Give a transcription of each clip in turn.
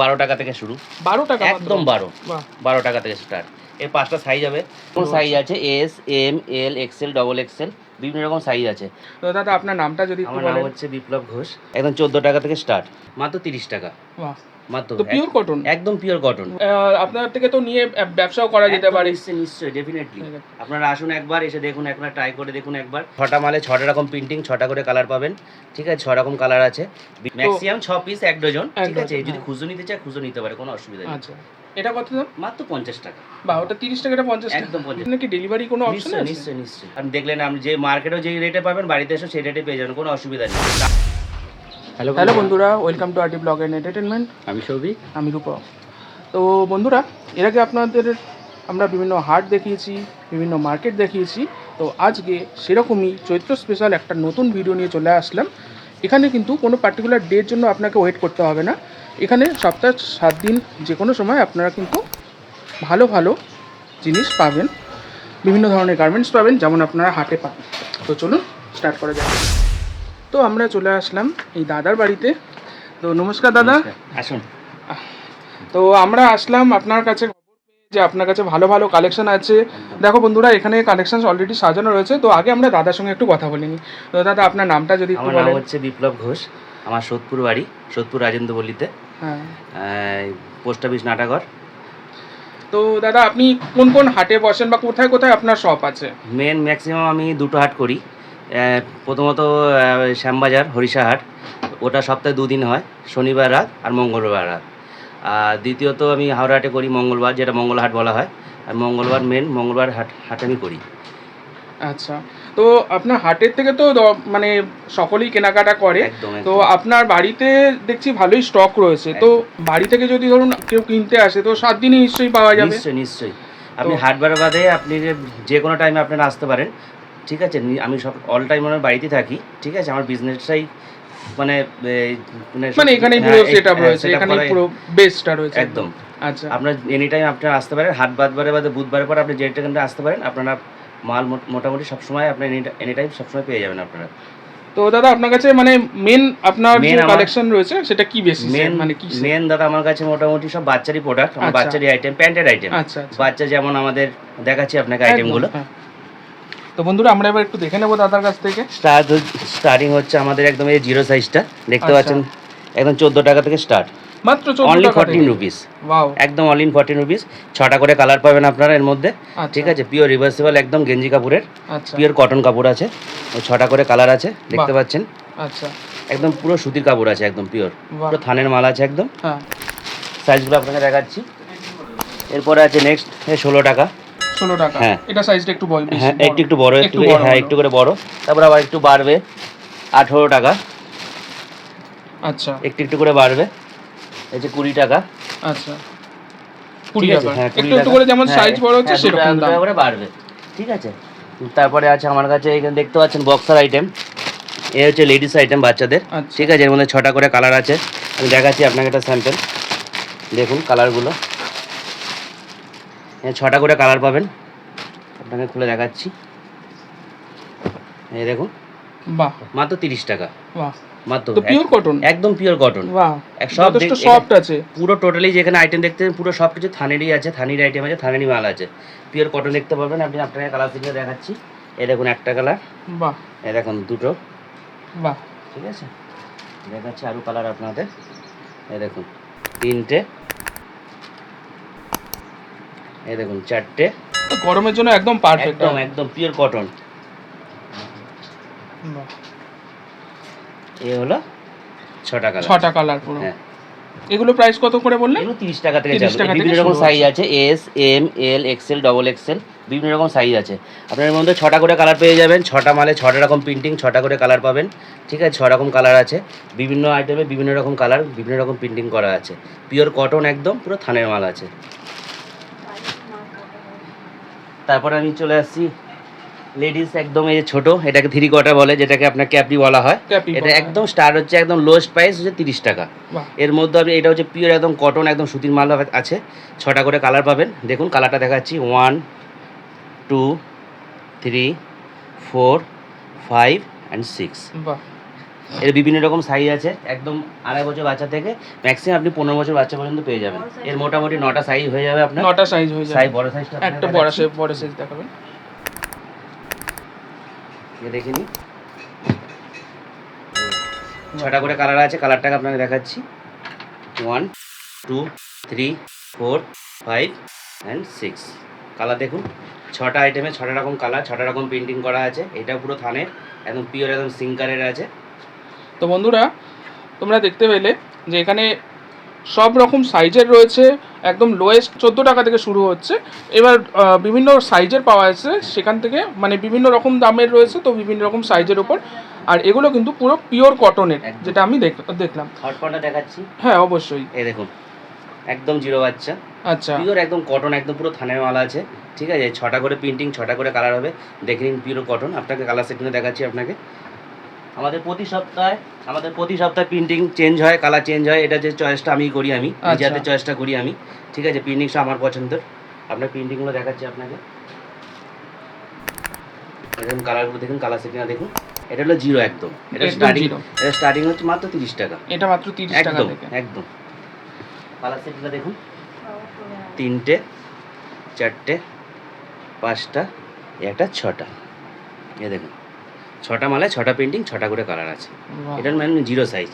বারো টাকা থেকে শুরু। বারো টাকা একদম বারো। বারো টাকা থেকে স্টার্ট এর পাঁচটা সাইজ হবে। কোন সাইজ আছে? S M L XL double XL বিভিন্ন রকম সাইজ আছে। তো দাদা আপনার নামটা যদি আমার নাম হচ্ছে বিপ্লব ঘোষ। একদম চোদ্দ টাকা থেকে স্টার্ট মাত্র তিরিশ টাকা। মাত্র তো পিওর কটন একদম পিওর কটন আপনার থেকে তো নিয়ে ব্যবসাও করা যেতে পারে। নিশ্চয়ই নিশ্চয়ই ডেফিনেটলি আপনারা আসুন একবার এসে দেখুন একবার ট্রাই করে দেখুন একবার। ছটা মালে ছটা রকম প্রিন্টিং ছটা করে কালার পাবেন। ঠিক আছে ছ রকম কালার আছে। ম্যাক্সিমাম ছ পিস এক ডজন ঠিক আছে যদি হ্যাঁ। খুচরো নিতে চায় খুচরো নিতে পারে কোনো অসুবিধা নেই। আচ্ছা। এটা কত দাম? মাত্র পঞ্চাশ টাকা। বা ওটা তিরিশ টাকাটা পঞ্চাশ টাকা। একদম পঞ্চাশ। নাকি ডেলিভারি কোনো অপশন নিশ্চয়ই নিশ্চয়ই আপনি দেখলেন আপনি যে মার্কেটেও যে রেটে পাবেন বাড়িতে এসে সেই রেটে পেয়ে যাবেন কোনো অসুবিধা নেই। হ্যালো হ্যালো বন্ধুরা। Welcome to RT blog and entertainment আমি সৌভিক। আমি রূপা। তো বন্ধুরা এর আগে আপনাদের আমরা বিভিন্ন হাট দেখিয়েছি বিভিন্ন মার্কেট দেখিয়েছি। তো আজকে সেরকমই চৈত্র স্পেশাল একটা নতুন ভিডিও নিয়ে চলে আসলাম। এখানে কিন্তু কোনো পার্টিকুলার ডের জন্য আপনাকে ওয়েট করতে হবে না। এখানে সপ্তাহ সাত দিন যে কোনো সময় আপনারা কিন্তু ভালো ভালো জিনিস পাবেন। বিভিন্ন ধরনের গার্মেন্টস পাবেন যেমন আপনারা হাটে পান। তো চলুন স্টার্ট করা যাক। তো আমরা চলে আসলাম এই দাদার বাড়িতে। তো নমস্কার দাদা। আসুন। তো আমরা আসলাম আপনার কাছে যে আপনার কাছে ভালো ভালো কালেকশন আছে। দেখো বন্ধুরা এখানে কালেকশন অলরেডি সাজানো রয়েছে। তো আগে আমরা দাদার সঙ্গে একটু কথা বলিনি তো দাদা আপনার নামটা যদি একটু আমার নাম বলেন। হচ্ছে বিপ্লব ঘোষ। আমার সোদপুর বাড়ি সোদপুর রাজেন্দ্র বলিতে হ্যাঁ পোস্ট অফিস নাটাগর তো দাদা আপনি কোন কোন হাটে বসেন বা কোথায় কোথায় আপনার শপ আছে? মেন ম্যাক্সিমাম আমি দুটো হাট করি। প্রথমত শ্যামবাজার হরিষা হাট ওটা সপ্তাহে দুদিন হয় শনিবার রাত আর মঙ্গলবার রাত। আর দ্বিতীয়ত আমি হাওড়া হাটে করি মঙ্গলবার যেটা মঙ্গলহাট বলা হয়। আর মঙ্গলবার মেন মঙ্গলবার হাট হাট আমি করি। আচ্ছা। তো আপনার হাটের থেকে তো মানে সকলেই কেনাকাটা করে। তো আপনার বাড়িতে দেখছি ভালোই স্টক রয়েছে। তো বাড়ি থেকে যদি ধরুন কেউ কিনতে আসে তো সাত দিনে নিশ্চয়ই পাওয়া যাবে? নিশ্চয়ই নিশ্চয়ই। আপনি হাট বাদে আপনি যে- যে কোনো টাইমে আপনারা আসতে পারেন। ঠিক আছে আমি সব অল টাইম আমার বাড়িতে থাকি ঠিক আছে আমার বিজনেসটাই মানে মানে এখানেই পুরো হ্যাঁ, এই- সেট আপ হ্যাঁ, রয়েছে এখানেই পুরো বেসটা রয়েছে একদম। আচ্ছা। আপনার এনি টাইম আপনারা আসতে পারেন হাট বাদবারে বাদে বুধবারের পর আপনি যেটা টাইমে আসতে পারেন আপনারা মাল মোট- মোটামুটি সবসময় আপনার এনি টাইম সবসময় পেয়ে যাবেন আপনারা। তো দাদা আপনার কাছে মানে মেন আপনার যে কালেকশন রয়েছে সেটা কি বেশি মেন মানে কি মেন দাদা আমার কাছে মোটামুটি সব বাচ্চারই প্রোডাক্ট আচ্ছা। বাচ্চারই আইটেম প্যান্টের আইটেম আচ্ছা বাচ্চা যেমন আমাদের দেখাচ্ছি আপনাকে আইটেমগুলো। তো বন্ধুরা আমরা এবার একটু দেখে নেব দাদার কাছ থেকে। স্টার্ট স্টার্টিং হচ্ছে আমাদের একদম এই জিরো সাইজটা দেখতে আচ্ছা। পাচ্ছেন একদম চোদ্দ টাকা থেকে স্টার্ট মাত্র অনলি ফর্টিন রুপিস একদম ইন ফর্টিন রুপিস ছটা করে কালার পাবেন আপনারা এর মধ্যে। আচ্ছা। ঠিক আছে পিওর রিভার্সিবল একদম গেঞ্জি কাপড়ের। আচ্ছা। পিওর কটন কাপড় আছে। ছটা করে কালার আছে দেখতে পাচ্ছেন। আচ্ছা। একদম পুরো সুতির কাপড় আছে একদম পিওর পুরো থানের মাল আছে একদম। হ্যাঁ। সাইজগুলো আপনাকে দেখাচ্ছি। এরপরে আছে নেক্সট ষোলো টাকা। ষোলো টাকা। হ্যাঁ। এটা সাইজটা একটু বড় হ্যাঁ একটু একটু বড় একটু হ্যাঁ একটু করে বড়। তারপর আবার একটু বাড়বে আঠেরো টাকা। আচ্ছা। একটু একটু করে বাড়বে। এই যে কুড়ি টাকা। আচ্ছা। কুড়ি টাকা। হ্যাঁ, একটু একটু করে যেমন হ্যাঁ, সাইজ বড় হচ্ছে হ্যাঁ, সেরকম দাম। করে বাড়বে। ঠিক আছে। তারপরে আছে আমার কাছে এখানে দেখতে পাচ্ছেন বক্সার আইটেম এ হচ্ছে লেডিস আইটেম বাচ্চাদের। আচ্ছা। ঠিক আছে এর মধ্যে ছটা করে কালার আছে। আমি দেখাচ্ছি আপনাকে একটা স্যাম্পল দেখুন কালারগুলো ছটা করে কালার পাবেন। আপনাকে খুলে দেখাচ্ছি। এই দেখুন। বাহ। মাত্র তিরিশ টাকা। বাহ। মাত্র পিওর কটন একদম পিওর কটন বাহ। সব সফট আছে। পুরো টোটালি যেখানে আইটেম দেখতে পুরো সব কিছু থানেরই আছে থানির আইটেম আছে থানেরই মাল আছে। পিওর কটন দেখতে পাবেন। আপনি আপনাকে কালার দেখাচ্ছি। এই দেখুন একটা কালার বাহ। এই দেখুন দুটো। বাহ। ঠিক আছে? দেখাচ্ছি আরও কালার আপনাদের। এই দেখুন। তিনটে। এই দেখুন চারটে। তো গরমের জন্য একদম পারফেক্ট একদম একদম পিওর কটন এ হলো ছটা কালার ছটা কালার পুরো। হ্যাঁ। এগুলো প্রাইস কত করে বললেন? এগুলো তিরিশ টাকা থেকে 30 চালু। বিভিন্ন রকম সাইজ আছে S M L XL double XL বিভিন্ন রকম সাইজ আছে। আপনার মধ্যে ছটা করে কালার পেয়ে যাবেন। ছটা মালে ছটা রকম প্রিন্টিং ছটা করে কালার পাবেন। ঠিক আছে ছ রকম কালার আছে। বিভিন্ন আইটেমে বিভিন্ন রকম কালার বিভিন্ন রকম প্রিন্টিং করা আছে। পিওর কটন একদম পুরো থানের মাল আছে। তারপরে আমি চলে আসছি। লেডিস একদম এই যে ছোট এটাকে থ্রি কোয়ার্টার বলে যেটাকে আপনার ক্যাপি বলা হয়। এটা একদম স্টার হচ্ছে একদম লোয়েস্ট প্রাইস হচ্ছে তিরিশ টাকা। এর মধ্যে আপনি এটা হচ্ছে পিওর একদম কটন একদম সুতির মাল আছে। ছটা করে কালার পাবেন। দেখুন কালারটা দেখাচ্ছি। One two three four five and six এর বিভিন্ন রকম সাইজ আছে একদম আড়াই বছর বাচ্চা থেকে ম্যাক্সিমাম আপনি পনেরো বছর বাচ্চা পর্যন্ত পেয়ে যাবেন। এর মোটামুটি নটা সাইজ হয়ে যাবে আপনার। নটা সাইজ হয়ে সাইজ যাবে বড় সাইজটা একটা বড় সাইজ বড় সাইজ দেখাবেন। দেখে নিই ছটা করে কালার আছে কালারটাকে আপনাকে দেখাচ্ছি। One two three four five and six colour দেখুন। ছটা আইটেমে ছটা রকম কালার ছটা রকম প্রিন্টিং করা আছে। এটা পুরো থানের একদম পিওর একদম সিঙ্কারের আছে। তো বন্ধুরা তোমরা দেখতে পেলে যে এখানে সব রকম সাইজের রয়েছে একদম লোয়েস্ট চোদ্দ টাকা থেকে শুরু হচ্ছে। এবার বিভিন্ন সাইজের পাওয়া যাচ্ছে সেখান থেকে মানে বিভিন্ন রকম দামের রয়েছে তো বিভিন্ন রকম সাইজের ওপর আর এগুলো কিন্তু পুরো পিওর কটনের। যেটা আমি দেখ- দেখলাম। হটপনটা দেখাচ্ছি। হ্যাঁ অবশ্যই। এই দেখুন একদম জিরো বাচ্চা। আচ্ছা। পিওর একদম কটন একদম পুরো থানের মাল আছে। ঠিক আছে? ছটা করে প্রিন্টিং ছটা করে কালার হবে। দেখে নিন পিওর কটন আপনাকে কালার সেটিংয়ে দেখাচ্ছি আপনাকে। আমাদের প্রতি সপ্তাহে আমাদের প্রতি সপ্তাহে প্রিন্টিং চেঞ্জ হয় কালার চেঞ্জ হয় এটা যে চয়েসটা আমি করি আমি আচ্ছা। চয়েসটা করি আমি ঠিক আছে? প্রিন্টিংটা আমার পছন্দের। আপনার প্রিন্টিংগুলো দেখাচ্ছি আপনাকে। দেখুন কালারগুলো দেখুন কালার সেটিংটা দেখুন। এটা হলো জিরো একদম। এটা স্টার্টিং এটা স্টার্টিং হচ্ছে মাত্র তিরিশ টাকা। এটা মাত্র তিরিশ টাকা একদম একদম। কালার সেটটা দেখুন। তিনটে চারটে পাঁচটা একটা ছটা। এ দেখুন। ছটা মালায় ছটা পেন্টিং ছটা করে কালার আছে। এটার মানে জিরো সাইজ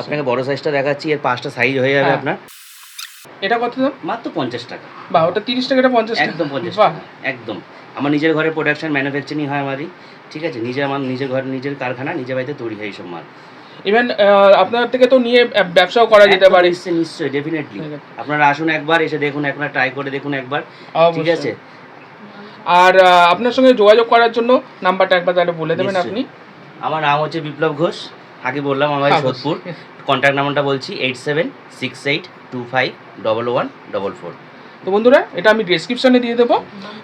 আপনাকে বড় সাইজটা দেখাচ্ছি এর পাঁচটা সাইজ হয়ে যাবে হ্যাঁ। আপনার। এটা কত দাম? মাত্র পঞ্চাশ টাকা। বা ওটা তিরিশ টাকা এটা পঞ্চাশ একদম পঞ্চাশ টাকা একদম। আমার নিজের ঘরে প্রোডাকশন ম্যানুফ্যাকচারিং হয় আমারই। ঠিক আছে? নিজের আমার নিজের ঘরে নিজের কারখানা নিজের বাড়িতে তৈরি হয় এইসব মাল। ইভেন আপনার থেকে তো নিয়ে ব্যবসাও করা যেতে পারে। নিশ্চয়ই নিশ্চয়ই ডেফিনেটলি আপনারা আসুন একবার এসে দেখুন একবার ট্রাই করে দেখুন একবার। ঠিক আছে? আর আপনার সঙ্গে যোগাযোগ করার জন্য নাম্বারটা একবার তাহলে বলে দেবেন আপনি। আমার নাম হচ্ছে বিপ্লব ঘোষ আগে বললাম আমার হ্যাঁ, সোদপুর। কন্ট্যাক্ট নাম্বারটা বলছি eight seven six eight two five double one double four তো বন্ধুরা এটা আমি ডেসক্রিপশনে দিয়ে দেবো।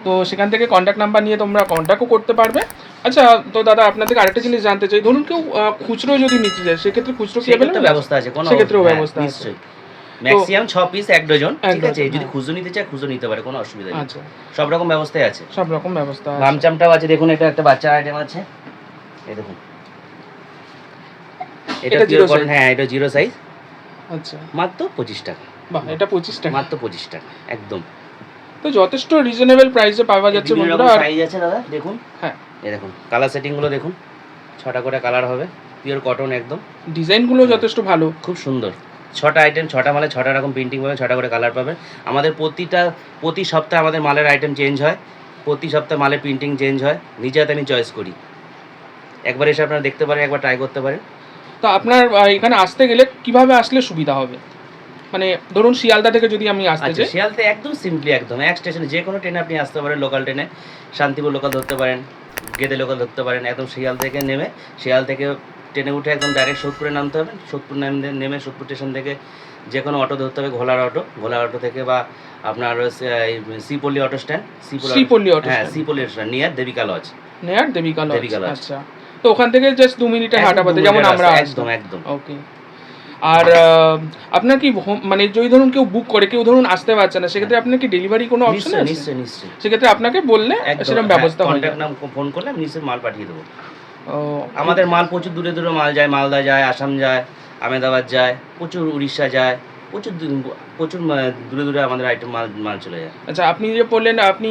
তো সেখান থেকে কন্ট্যাক্ট নাম্বার নিয়ে তোমরা কন্ট্যাক্টও করতে পারবে। আচ্ছা তো দাদা আপনার থেকে আরেকটা জিনিস জানতে চাই। ধরুন কেউ খুচরো যদি নিতে চায় সেক্ষেত্রে খুচরো কি ব্যবস্থা আছে কোনো সেক্ষেত্রেও হ্যাঁ, ব্যবস্থা আছে। ম্যাক্সিমাম ছ পিস এক ডজন ঠিক আছে? যদি হ্যাঁ। খুচরো নিতে চায় খুচরো নিতে পারে কোনো অসুবিধা নেই। আচ্ছা। সব রকম ব্যবস্থাই আছে। সব রকম ব্যবস্থা আছে। আছে দেখুন এটা একটা বাচ্চার আইটেম আছে। এই দেখুন। এটা জিরো size? হ্যাঁ এটা জিরো সাইজ আচ্ছা। মাত্র পঁচিশ টাকা। বাহ এটা পঁচিশ টাকা। মাত্র পঁচিশ টাকা একদম। তো যথেষ্ট রিজনেবল প্রাইসে পাওয়া যাচ্ছে বন্ধুরা। আর সাইজ আছে দাদা দেখুন। হ্যাঁ। এই দেখুন কালার সেটিংগুলো দেখুন। ছটা করে কালার হবে পিওর কটন একদম। ডিজাইনগুলো যথেষ্ট ভালো। খুব সুন্দর। ছটা আইটেম ছটা মালে ছটা রকম প্রিন্টিং পাবেন ছটা করে কালার পাবেন আমাদের প্রতিটা প্রতি সপ্তাহে আমাদের মালের আইটেম চেঞ্জ হয়। প্রতি সপ্তাহে মালের প্রিন্টিং চেঞ্জ হয়। নিজে হাতে আমি চয়েস করি। একবার এসে আপনারা দেখতে পারেন একবার ট্রাই করতে পারেন। তো আপনার এখানে আসতে গেলে কীভাবে আসলে সুবিধা হবে? মানে ধরুন শিয়ালদা থেকে যদি আমি আসতে আচ্ছা চাই শিয়ালতে একদম সিম্পলি একদম। এক স্টেশনে যে কোনো ট্রেনে আপনি আসতে পারেন লোকাল ট্রেনে শান্তিপুর লোকাল ধরতে পারেন গেদে লোকাল ধরতে পারেন। একদম শিয়াল থেকে নেমে শিয়াল থেকে ট্রেনে উঠে একদম ডাইরেক্ট সোদপুরে নামতে হবে। সোদপুর নামতে নেমে সোদপুর স্টেশন থেকে যে কোনো অটো ধরতে হবে ঘোলার অটো ঘোলার অটো থেকে বা আপনার Sripally auto stand Sripally auto হ্যাঁ। Sripally auto stand near Devika lodge near Devika lodge Devika lodge. আচ্ছা। তো ওখান থেকে জাস্ট দু মিনিটে হাঁটা পথে যেমন আমরা একদম একদম। ওকে আর আপনার কি মানে যদি ধরুন কেউ বুক করে কেউ ধরুন আসতে পারছে না সেক্ষেত্রে আপনার কি ডেলিভারি কোনো অপশন আছে? নিশ্চয়ই নিশ্চয়ই। সেক্ষেত্রে আপনাকে বললে সেরকম ব্যবস্থা হয়ে কন্ট্যাক্ট নাম ফোন করলে আমি নিশ্চয়ই মাল পাঠিয়ে দেবো। আমাদের মাল প্রচুর দূরে দূরে মাল যায়, মালদা যায়, আসাম যায়, আহমেদাবাদ যায়, প্রচুর উড়িষ্যা যায়, প্রচুর প্রচুর দূরে দূরে আমাদের আইটেম মাল মাল চলে যায়। আচ্ছা আপনি যে বললেন, আপনি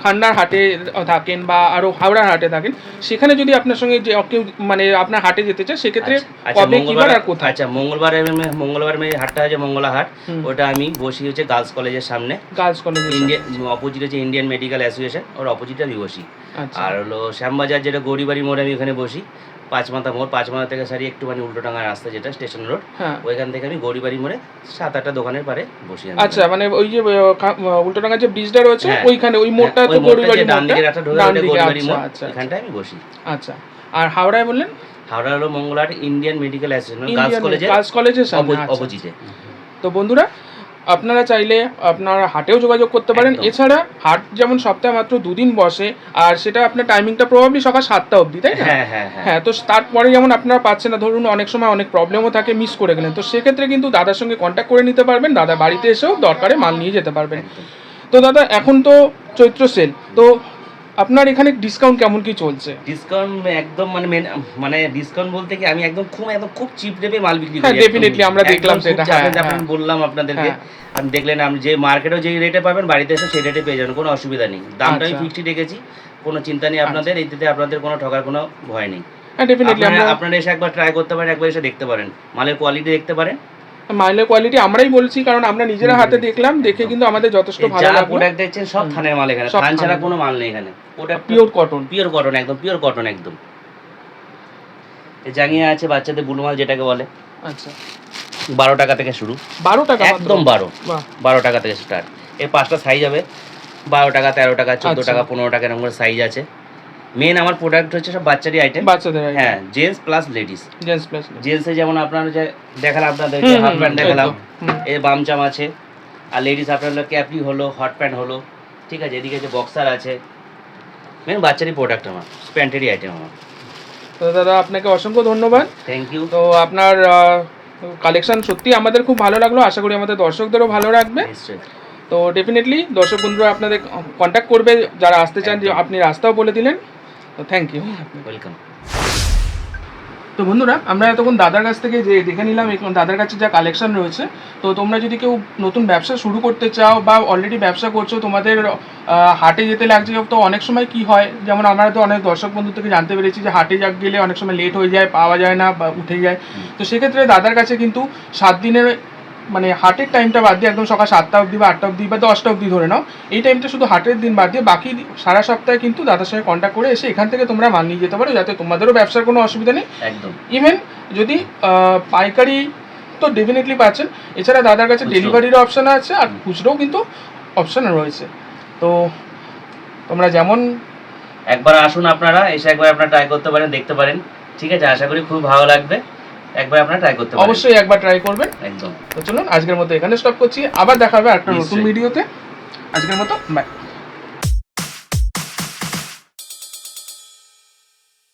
আহ, হাটে থাকেন বা আরও হাওড়ার হাটে থাকেন সেখানে যদি আপনার সঙ্গে যে কেউ মানে আপনার হাটে যেতে চায় সেক্ষেত্রে আচ্ছা, আচ্ছা কবে কিবার মঙ্গলবার আর কোথায়? আচ্ছা মঙ্গলবার মঙ্গলবার মেয়ে হাটটা আছে মঙ্গলা হাট। ওটা আমি বসি হচ্ছে গার্লস কলেজের সামনে। গার্লস কলেজ ইন্ডিয়ান অপোজিট হচ্ছে ইন্ডিয়ান মেডিকেল অ্যাসোসিয়েশন ওর অপোজিটে আমি বসি। আচ্ছা। আর হলো শ্যামবাজার যেটা গৌরীবাড়ি মোড়ে আমি ওখানে বসি। পাঁচমাথা মোড় পাঁচমাথা থেকে সারি একটুখানি উল্টো টাঙ্গা রাস্তা যেটা স্টেশন রোড হ্যাঁ। ওইখান থেকে আমি গৌরীবাড়ি মোড়ে সাত আটটা দোকানের পারে বসি আচ্ছা মানে ওই যে উল্টোডাঙ্গা যে ব্রিজটা রয়েছে হ্যাঁ। ওইখানে ওই মোড়টা হ্যাঁ, তো ওই মোড়টা ডান দিকে মোড়টা রাস্তা ঢোকে গৌরীবাড়ি আচ্ছা মোড় আচ্ছা। ওইখানটায় আমি বসি। আচ্ছা আর হাওড়ায় বললেন? হাওড়া হলো মঙ্গলহাট ইন্ডিয়ান মেডিকেল অ্যাসোসিয়েশন গার্লস কলেজে গার্লস কলেজের আচ্ছা। অপোজিটে। তো বন্ধুরা আপনারা চাইলে আপনারা হাটেও যোগাযোগ করতে পারেন। এছাড়া হাট যেমন সপ্তাহে মাত্র দুদিন বসে আর সেটা আপনার টাইমিংটা প্রবাবলি সকাল সাতটা অবধি তাই না? হ্যাঁ হ্যাঁ হ্যাঁ। হ্যাঁ তো তারপরে যেমন আপনারা পাচ্ছেন না ধরুন অনেক সময় অনেক প্রবলেমও থাকে মিস করে গেলেন। তো সেক্ষেত্রে কিন্তু দাদার সঙ্গে কন্ট্যাক্ট করে নিতে পারবেন দাদা বাড়িতে এসেও দরকারে মাল নিয়ে যেতে পারবেন। তো দাদা এখন তো চৈত্র সেল তো আপনার এখানে ডিসকাউন্ট কেমন কি চলছে ডিসকাউন্ট একদম মানে মানে ডিসকাউন্ট বলতে কি আমি একদম খুব একদম খুব চিপ রেটে মাল বিক্রি হ্যাঁ, করি একদম। definitely আমরা দেখলাম সেটা, হ্যাঁ, আপনি হ্যাঁ। বললাম আপনাদেরকে হ্যাঁ। আপনি দেখলেন আমি যে মার্কেটেও যে রেটে পাবেন বাড়িতে এসে সেই রেটে পেয়ে যাবেন কোনো অসুবিধা নেই দামটা আমি আচ্ছা। ফিক্সড রেখেছি কোনো চিন্তা নেই আপনাদের এইতে আপনাদের কোনো ঠকার কোনো ভয় নেই হ্যাঁ ডেফিনেটলি আপনারা এসে একবার ট্রাই করতে পারেন একবার এসে দেখতে পারেন মালের কোয়ালিটি দেখতে পারেন মাইলের কোয়ালিটি আমরাই বলছি কারণ আমরা নিজেরা হাতে দেখলাম দেখে কিন্তু আমাদের যথেষ্ট ভালো লাগল। প্রোডাক্ট দেখছেন সব। থানের মাল এখানে। থান ছাড়া কোনো মাল নেই এখানে। ওটা পিওর কটন পিওর কটন একদম পিওর কটন একদম। এই জাঙ্গিয়া আছে বাচ্চাদের বুলু মাল যেটাকে বলে। আচ্ছা। বারো টাকা থেকে শুরু। বারো টাকা একদম বারো। বারো টাকা থেকে স্টার্ট এর পাঁচটা সাইজ হবে। বারো টাকা তেরো টাকা চোদ্দ আচ্ছা। টাকা পনেরো টাকা এরকম করে সাইজ আছে। মেন আমার প্রোডাক্ট হচ্ছে সব বাচ্চারই আইটেম বাচ্চাদের হ্যাঁ gents plus ladies gents plus জেন্টসে যেমন আপনারা যে দেখালাম আপনাদের হাফ প্যান্ট দেখালাম। এ বামচাম আছে। আর লেডিস আপনার হলো ক্যাপরি হলো হট প্যান্ট হলো। ঠিক আছে এদিকে যে বক্সার আছে। মেন বাচ্চারই প্রোডাক্ট আমার প্যান্টেরই আইটেম আমার। তো দাদা আপনাকে অসংখ্য ধন্যবাদ। থ্যাংক ইউ তো আপনার কালেকশন সত্যি আমাদের খুব ভালো লাগল। আশা করি আমাদের দর্শকদেরও ভালো লাগবে। তো ডেফিনেটলি দর্শক বন্ধুরা আপনাদের কন্ট্যাক্ট করবে। যারা আসতে চান যে আপনি রাস্তাও বলে দিলেন। তো থ্যাংক ইউ ওয়েলকাম তো বন্ধুরা আমরা এতক্ষণ দাদার কাছ থেকে যে দেখে নিলাম এখন দাদার কাছে যা কালেকশন রয়েছে তো তোমরা যদি কেউ নতুন ব্যবসা শুরু করতে চাও বা অলরেডি ব্যবসা করছ তোমাদের হাটে যেতে লাগছে তো অনেক সময় কি হয় যেমন আমরা তো অনেক দর্শক বন্ধু থেকে জানতে পেরেছি যে হাটে যা গেলে অনেক সময় লেট হয়ে যায় পাওয়া যায় না বা উঠে যায়। তো সেক্ষেত্রে দাদার কাছে কিন্তু সাত দিনের মানে হাটের টাইমটা বাদ দিয়ে একদম সকাল সাতটা অবধি বা আটটা অবধি বা দশটা অবধি ধরে নাও। এই টাইমটা শুধু হাটের দিন বাদ দিয়ে বাকি সারা সপ্তাহে কিন্তু দাদার সঙ্গে কন্ট্যাক্ট করে এসে এখান থেকে তোমরা মাল নিয়ে যেতে পারো যাতে তোমাদেরও ব্যবসার কোনো অসুবিধা নেই। একদম। ইভেন যদি পাইকারি তো ডেফিনেটলি পাচ্ছেন। এছাড়া দাদার কাছে। ডেলিভারির অপশন আছে আর খুচরোও কিন্তু অপশান রয়েছে। তো তোমরা যেমন একবার আসুন আপনারা এসে একবার আপনারা ট্রাই করতে পারেন দেখতে পারেন। ঠিক আছে? আশা করি খুব ভালো লাগবে। একবার আপনারা ট্রাই করতে পারেন। অবশ্যই একবার ট্রাই করবেন। একদম। তো চলুন আজকের মতো এখানে স্টপ করছি। আবার দেখা হবে একটা নতুন ভিডিওতে আজকের মতো বাই